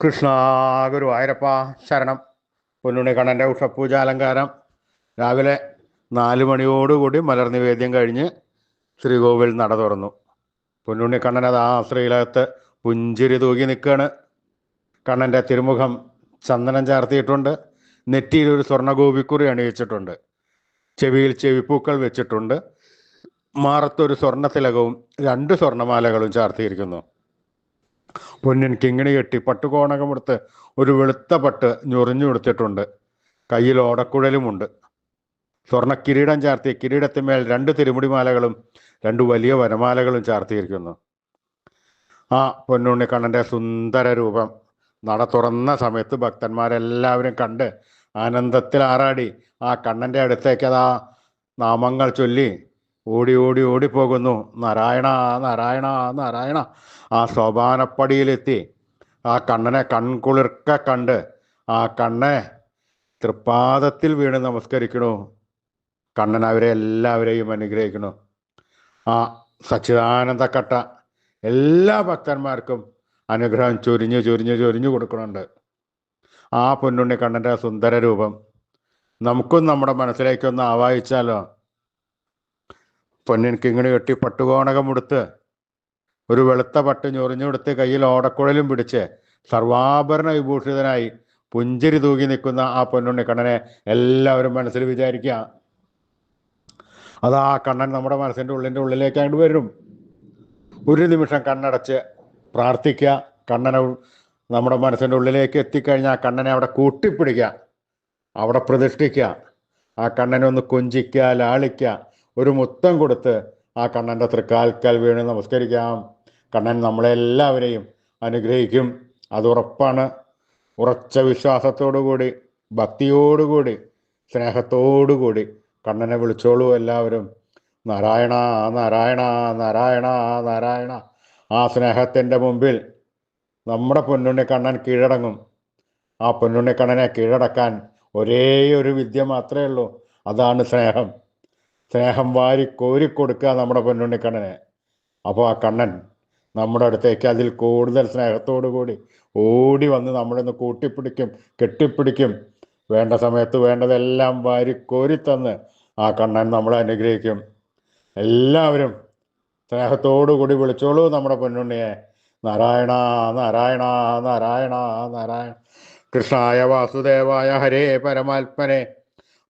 കൃഷ്ണ ആയിരപ്പ ശരണം. പൊന്നുണി കണ്ണന്റെ ഉഷപ്പൂജ അലങ്കാരം. രാവിലെ നാല് മണിയോടുകൂടി മലർ നിവേദ്യം കഴിഞ്ഞ് ശ്രീകോവിൽ നട തുറന്നു. പൊന്നുണ്ണി അത് ആ ശ്രീലകത്ത് പുഞ്ചിരി തൂകി നിൽക്കുകയാണ് കണ്ണന്റെ തിരുമുഖം ചന്ദനം ചാർത്തിയിട്ടുണ്ട്. നെറ്റിയിൽ ഒരു സ്വർണഗോപിക്കുറി അണിയിച്ചിട്ടുണ്ട്. ചെവിയിൽ ചെവിപ്പൂക്കൾ വെച്ചിട്ടുണ്ട്. മാറത്തൊരു സ്വർണത്തിലകവും രണ്ട് സ്വർണമാലകളും ചാർത്തിയിരിക്കുന്നു. പൊന്നിൻ കിങ്ങിണി കെട്ടി പട്ടുകോണകമെടുത്ത് ഒരു വെളുത്ത പട്ട് ഞൊറിഞ്ഞു കൊടുത്തിട്ടുണ്ട് കയ്യിൽ ഓടക്കുഴലുമുണ്ട്. സ്വർണ കിരീടം ചാർത്തി കിരീടത്തിന്മേൽ രണ്ട് തിരുമുടിമാലകളും രണ്ട് വലിയ വനമാലകളും ചാർത്തിയിരിക്കുന്നു. ആ പൊന്നുണ്ണി കണ്ണന്റെ സുന്ദര രൂപം നട തുറന്ന സമയത്ത് ഭക്തന്മാരെല്ലാവരും കണ്ട് ആനന്ദത്തിൽ ആറാടി ആ കണ്ണന്റെ അടുത്തേക്ക് അതാ നാമങ്ങൾ ചൊല്ലി ഓടി ഓടി ഓടിപ്പോകുന്നു നാരായണ നാരായണ നാരായണ. ആ സോപാനപ്പടിയിലെത്തി. ആ കണ്ണനെ കൺകുളിർക്ക കണ്ട് ആ കണ്ണെ തൃപ്പാദത്തിൽ വീണ് നമസ്കരിക്കണു. കണ്ണൻ അവരെ എല്ലാവരെയും അനുഗ്രഹിക്കണു. ആ സച്ചിദാനന്ദക്കട്ട എല്ലാ ഭക്തന്മാർക്കും അനുഗ്രഹം ചൊരിഞ്ഞ് ചൊരിഞ്ഞ് ചൊരിഞ്ഞു കൊടുക്കുന്നുണ്ട് ആ പൊന്നുണ്ണി കണ്ണന്റെ സുന്ദര രൂപം നമുക്കും നമ്മുടെ മനസ്സിലേക്കൊന്ന് ആവാഹിച്ചാലോ? പൊന്നിൻ കിങ്ങിണി കെട്ടി പട്ടുകോണകം ഉടുത്ത് ഒരു വെളുത്ത പട്ട് ഞൊറിഞ്ഞുകൊടുത്ത് കയ്യിൽ ഓടക്കുഴലും പിടിച്ച് സർവാഭരണ വിഭൂഷിതനായി പുഞ്ചിരി തൂകി നിൽക്കുന്ന ആ പൊന്നുണ്ണി കണ്ണനെ എല്ലാവരും മനസ്സിൽ വിചാരിക്കുക. അതാ കണ്ണൻ നമ്മുടെ മനസ്സിന്റെ ഉള്ളിന്റെ ഉള്ളിലേക്ക് അങ്ങോട്ട് വരും. ഒരു നിമിഷം കണ്ണടച്ച് പ്രാർത്ഥിക്കുക. കണ്ണനെ നമ്മുടെ മനസ്സിന്റെ ഉള്ളിലേക്ക് എത്തിക്കഴിഞ്ഞാൽ ആ കണ്ണനെ അവിടെ കൂട്ടിപ്പിടിക്കുക. അവിടെ പ്രതിഷ്ഠിക്കുക. ആ കണ്ണനെ ഒന്ന് കൊഞ്ചിക്കുക ലാളിക്കുക. ഒരു മുത്തം കൊടുത്ത് ആ കണ്ണന്റെ തൃക്കാൽക്കൽ വീണ് നമസ്കരിക്കാം. കണ്ണൻ നമ്മളെല്ലാവരെയും അനുഗ്രഹിക്കും. അത് ഉറപ്പാണ്. ഉറച്ച വിശ്വാസത്തോടുകൂടി ഭക്തിയോടുകൂടി സ്നേഹത്തോടുകൂടി കണ്ണനെ വിളിച്ചോളൂ എല്ലാവരും. നാരായണ നാരായണ നാരായണ നാരായണ. ആ സ്നേഹത്തിന്റെ മുമ്പിൽ നമ്മുടെ പൊന്നുണ്ണി കണ്ണൻ കീഴടങ്ങും. ആ പൊന്നുണ്ണി കണ്ണനെ കീഴടക്കാൻ ഒരേ ഒരു വിദ്യ മാത്രമേ ഉള്ളൂ. അതാണ് സ്നേഹം. സ്നേഹം വാരി കോരിക്കൊടുക്കുക നമ്മുടെ പൊന്നുണ്ണിക്കണ്ണനെ. അപ്പോൾ ആ കണ്ണൻ നമ്മുടെ അടുത്തേക്ക് അതിൽ കൂടുതൽ സ്നേഹത്തോടു കൂടി ഓടി വന്ന് നമ്മളെ ഒന്ന് കൂട്ടിപ്പിടിക്കും കെട്ടിപ്പിടിക്കും. വേണ്ട സമയത്ത് വേണ്ടതെല്ലാം വാരി കോരിത്തന്ന് ആ കണ്ണൻ നമ്മളെ അനുഗ്രഹിക്കും. എല്ലാവരും സ്നേഹത്തോടു കൂടി വിളിച്ചോളൂ നമ്മുടെ പൊന്നുണ്ണിയെ. നാരായണ നാരായണ നാരായണ നാരായണ. കൃഷ്ണായ വാസുദേവായ ഹരേ പരമാത്മനെ.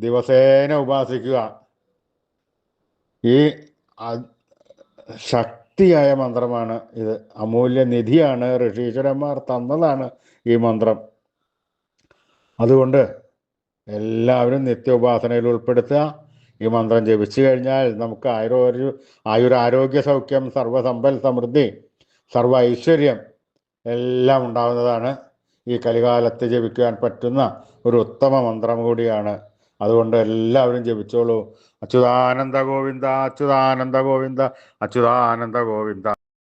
ദിവസേന ഉപാസിക്കുക. ഈ ശക്തിയായ മന്ത്രമാണ് ഇത്. അമൂല്യ നിധിയാണ് ഋഷീശ്വരന്മാർ തന്നതാണ് ഈ മന്ത്രം. അതുകൊണ്ട് എല്ലാവരും നിത്യോപാസനയിൽ ഉൾപ്പെടുത്തുക. ഈ മന്ത്രം ജപിച്ചു കഴിഞ്ഞാൽ നമുക്ക് ആയുരോ ആയുരാരോഗ്യ സൗഖ്യം സർവസമ്പൽ സമൃദ്ധി സർവ ഐശ്വര്യം എല്ലാം ഉണ്ടാകുന്നതാണ് ഈ കലികാലത്ത് ജപിക്കുവാൻ പറ്റുന്ന ഒരു ഉത്തമ മന്ത്രം കൂടിയാണ് അതുകൊണ്ട് എല്ലാവരും ജപിച്ചോളൂ. അച്യുതാനന്ദ ഗോവിന്ദ അച്യുതാനന്ദ ഗോവിന്ദ അച്യുതാനന്ദ ഗോവിന്ദ.